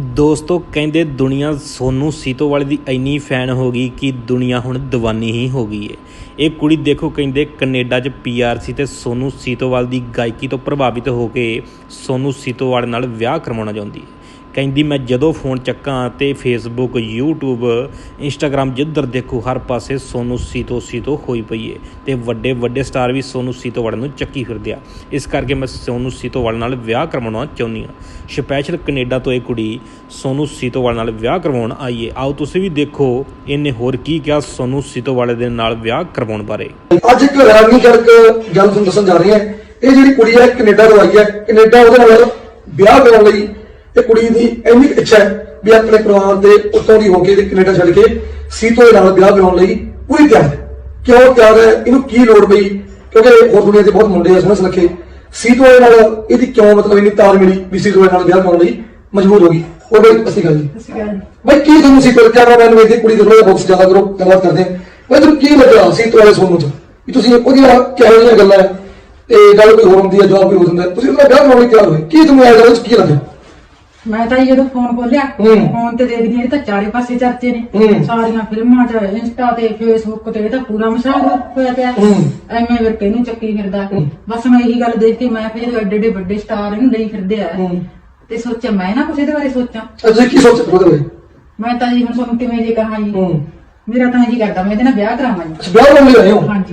ਦੋਸਤੋ, ਕਹਿੰਦੇ ਦੁਨੀਆ ਸੋਨੂ ਸੀਤੋਵਾਲ ਦੀ ਇੰਨੀ ਫੈਨ ਹੋ ਗਈ ਕਿ ਦੁਨੀਆ ਹੁਣ دیਵਾਨੀ ਹੀ ਹੋ ਗਈ ਏ। ਇਹ ਕੁੜੀ ਦੇਖੋ, ਕਹਿੰਦੇ ਕੈਨੇਡਾ ਚ ਪੀਆਰ ਸੀ ਤੇ ਸੋਨੂ ਸੀਤੋਵਾਲ ਦੀ ਗਾਇਕੀ ਤੋਂ ਪ੍ਰਭਾਵਿਤ ਹੋ ਕੇ ਸੋਨੂ ਸੀਤੋਵਾਲ ਨਾਲ ਵਿਆਹ ਕਰਵਾਉਣਾ ਚਾਹੁੰਦੀ ਹੈ ਕਹਿੰਦੀ, ਮੈਂ ਜਦੋਂ ਫੋਨ ਚੱਕਾਂ ਤੇ ਫੇਸਬੁੱਕ YouTube ਇੰਸਟਾਗ੍ਰam ਜਿੱਧਰ ਦੇਖੋ, ਹਰ ਪਾਸੇ ਸੋਨੂ ਸੀਤੋ ਸੀਤੋ ਹੋਈ ਪਈ ਏ ਤੇ ਵੱਡੇ ਵੱਡੇ ਸਟਾਰ ਵੀ ਸੋਨੂ ਸੀਤੋਵਾਲ ਨੂੰ ਚੱਕੀ ਫਿਰਦੇ ਆ। ਇਸ ਕਰਕੇ ਮੈਂ ਸੋਨੂ ਸੀਤੋਵਾਲ ਨਾਲ ਵਿਆਹ ਕਰਵਾਉਣਾ ਚਾਹੁੰਦੀ ਹਾਂ। ਸਪੈਸ਼ਲ ਕੈਨੇਡਾ ਤੋਂ ਇਹ ਕੁੜੀ ਸੋਨੂ ਸੀਤੋਵਾਲ ਨਾਲ ਵਿਆਹ ਕਰਵਾਉਣ ਆਈ ਏ। ਆਓ ਤੁਸੀਂ ਵੀ ਦੇਖੋ, ਇਹਨੇ ਹੋਰ ਕੀ ਕਿਹਾ ਸੋਨੂ ਸੀਤੋਵਾਲ ਦੇ ਨਾਲ ਵਿਆਹ ਕਰਵਾਉਣ ਬਾਰੇ। ਅੱਜ ਇੱਕ ਹੈਰਾਨੀਜਨਕ ਗੱਲ ਤੁਹਾਨੂੰ ਦੱਸਣ ਜਾ ਰਹੀ ਹਾਂ। ਇਹ ਜਿਹੜੀ ਕੁੜੀ ਹੈ ਕੈਨੇਡਾ ਤੋਂ ਆਈ ਹੈ। ਕੈਨੇਡਾ ਉਹਦੇ ਨਾਲ ਵਿਆਹ ਕਰਾਉਣ ਲਈ ਇਹ ਕੁੜੀ ਦੀ ਇੰਨੀ ਕੁ ਇੱਛਾ ਹੈ ਵੀ ਆਪਣੇ ਪਰਿਵਾਰ ਦੇ ਉੱਤੋਂ ਦੀ ਹੋ ਕੇ ਤੇ ਕੈਨੇਡਾ ਛੱਡ ਕੇ ਸੀਤੋ ਦੇ ਨਾਲ ਵਿਆਹ ਕਰਾਉਣ ਲਈ ਪੂਰੀ ਤਿਆਰ ਹੈ। ਕਿਉਂ ਤਿਆਰ ਹੈ? ਇਹਨੂੰ ਕੀ ਲੋੜ ਪਈ? ਕਿਉਂਕਿ ਹੋਰ ਦੁਨੀਆ ਦੇ ਬਹੁਤ ਮੁੰਡੇ ਆ ਸੋਹਣੇ ਸੁਨੱਖੇ ਸੀਤੋ ਦੇ ਨਾਲ ਇਹਦੀ ਕਿਉਂ ਮਤਲਬ ਇੰਨੀ ਤਾਰ ਮਿਲੀ ਵੀ ਸੀਤੋ ਦੇ ਨਾਲ ਵਿਆਹ ਕਰਾਉਣ ਲਈ ਮਜਬੂਰ ਹੋ ਗਈ? ਉਹ ਬਈ ਅਸੀਂ ਗੱਲ ਜੀ। ਬਈ ਕੀ ਤੁਹਾਨੂੰ ਸੀ ਪਰ ਕੈਮਰਾਮੈਨ ਵੇਖਦੇ ਕੁੜੀ ਦੇ ਥੋੜਾ ਬਾਕਸ ਜ਼ਿਆਦਾ ਕਰੋ ਗੱਲਬਾਤ ਕਰਦੇ ਬਈ ਤੁਹਾਨੂੰ ਕੀ ਲੱਗਾ ਸੀ ਤੁਹਾਡੇ ਸੋਨੂੰ ਚ? ਵੀ ਤੁਸੀਂ ਉਹਦੀਆਂ ਕਿਹੋ ਜਿਹੀਆਂ ਗੱਲਾਂ ਤੇ ਗੱਲ ਕੋਈ ਹੋਰ ਹੁੰਦੀ ਹੈ ਜਵਾਬ ਕੋਈ ਹੈ। ਤੁਸੀਂ ਉਹਦਾ ਵਿਆਹ ਕਰਾਉਣ ਲਈ ਤਿਆਰ ਹੋਏ। ਕੀ ਤੁਹਾਨੂੰ ਇਹ ਗੱਲ ਵਿੱਚ ਕੀ ਲੱਗਿਆ? ਮੈਂ ਤਾਂ ਜੀ ਜਦੋਂ ਫੋਨ ਖੋਲਿਆ ਹੂੰ। ਫੋਨ ਤੇ ਦੇਖਦੀ ਹਾਂ ਇਹ ਤਾਂ ਚਾਰੇ ਪਾਸੇ ਚਰਚੇ ਨੇ। ਹੂੰ। ਸਾਰੀਆਂ ਫਿਲਮਾਂ 'ਚ ਇੰਸਟਾ ਤੇ ਫੇਸਬੁੱਕ ਤੇ ਇਹ ਤਾਂ ਪੂਰਾ ਮਸ਼ਹੂਰ ਹੋਇਆ ਪਿਆ। ਹੂੰ। ਐਵੇਂ ਵਰਕੇ ਨੂੰ ਚੱਕੀ ਫਿਰਦਾ। ਹੂੰ। ਬਸ ਮੈਂ ਇਹੀ ਗੱਲ ਦੇਖ ਕੇ ਮੈਂ ਫਿਰ ਐਡੇ ਐਡੇ ਵੱਡੇ ਸਟਾਰ ਇਹਨੂੰ ਲਈ ਫਿਰਦੇ ਆ। ਹੂੰ। ਤੇ ਸੋਚਿਆ ਮੈਂ ਨਾ ਕੁਛ ਇਹਦੇ ਬਾਰੇ ਸੋਚਾਂ। ਤੁਸੀਂ ਕੀ ਸੋਚ ਰਹੇ ਹੋ ਮੈਂ ਤਾਂ ਜੀ ਹੁਣ ਤੁਹਾਨੂੰ ਕਿਵੇਂ ਜੇ ਕਹਾਂ ਜੀ ਹੂੰ। ਮੇਰਾ ਤਾਂ ਜੀ ਕਰਦਾ ਮੈਂ ਇਹਦੇ ਨਾਲ ਵਿਆਹ ਕਰਾਵਾਂ ਜੀ ਅੱਛਾ ਵਿਆਹ ਕਰਾਉਣ ਲਈ ਆਏ ਹੋ? ਹਾਂਜੀ।